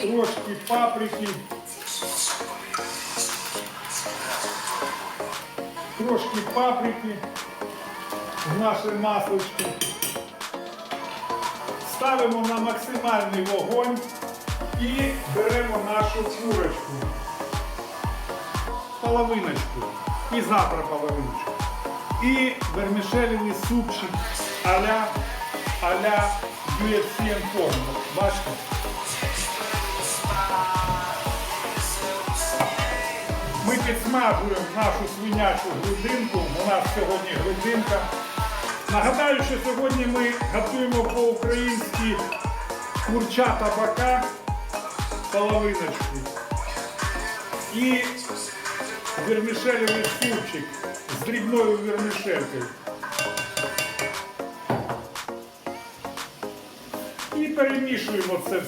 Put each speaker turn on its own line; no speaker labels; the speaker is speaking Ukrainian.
трошки паприки, трошки паприки в наше масличко. Ставимо на максимальний вогонь і беремо нашу курочку. Половиночку. І завтра половиночку. І вермішелевий супчик а-ля, а-ля UFC Inform. Бачите? Ми підсмажуємо нашу свинячу грудинку. У нас сьогодні грудинка. Нагадаю, що сьогодні ми готуємо по-українськи курча табака половиночку і вермішелевий супчик з дрібною вермішелькою. І перемішуємо це